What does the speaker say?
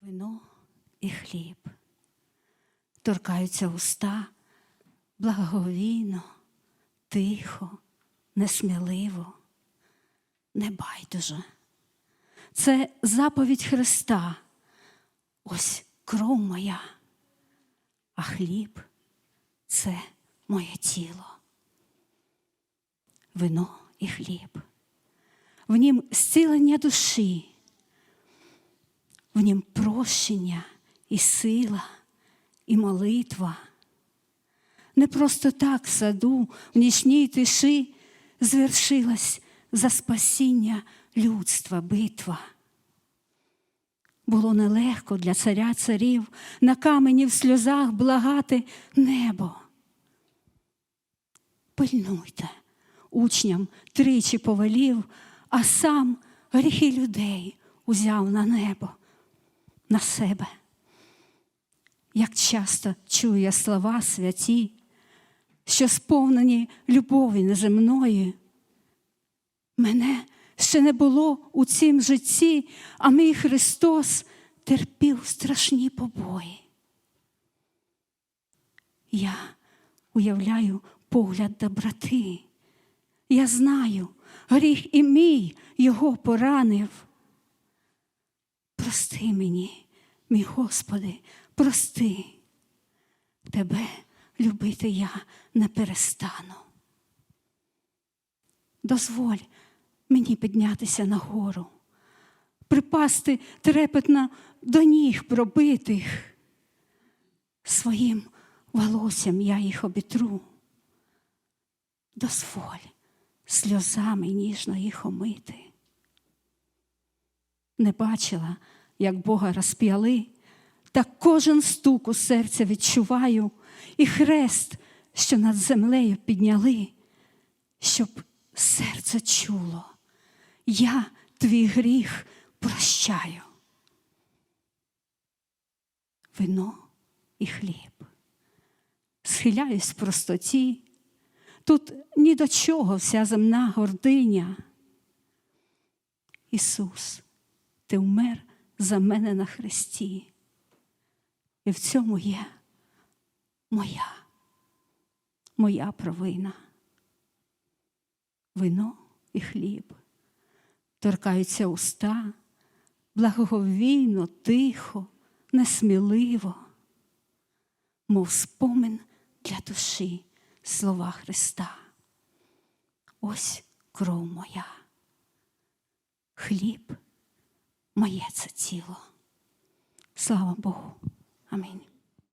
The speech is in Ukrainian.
Вино і хліб торкаються уста благовійно, тихо, несміливо, небайдуже. Це заповідь Христа. Ось кров моя, а хліб це моє тіло. Вино і хліб. В нім зцілення душі, в нім прощення і сила, і молитва. Не просто так в саду, в нічній тиші звершилась за спасіння людства битва. Було нелегко для царя царів на камені в сльозах благати небо. Пильнуйте, учням тричі повелів, а сам гріхи людей узяв на небо, на себе. Як часто чую я слова святі, що сповнені любові неземної. Мене ще не було у цім житті, а мій Христос терпів страшні побої. Я уявляю погляд доброти. Я знаю, гріх і мій його поранив. Прости мені, мій Господи, прости. Тебе любити я не перестану. Дозволь мені піднятися нагору, припасти трепетно до ніг пробитих. Своїм волоссям я їх обітру. Дозволь сльозами ніжно їх омити. Не бачила, як Бога розп'яли, та кожен стук у серця відчуваю, і хрест, що над землею підняли, щоб серце чуло. Я твій гріх прощаю. Вино і хліб. Схиляюсь в простоті. Тут ні до чого вся земна гординя. Ісус, Ти вмер за мене на хресті. І в цьому є моя, моя провина. Вино і хліб торкаються уста, благоговійно, тихо, несміливо, мов спомин для душі слова Христа. Ось кров моя, хліб моє це тіло. Слава Богу. Амінь.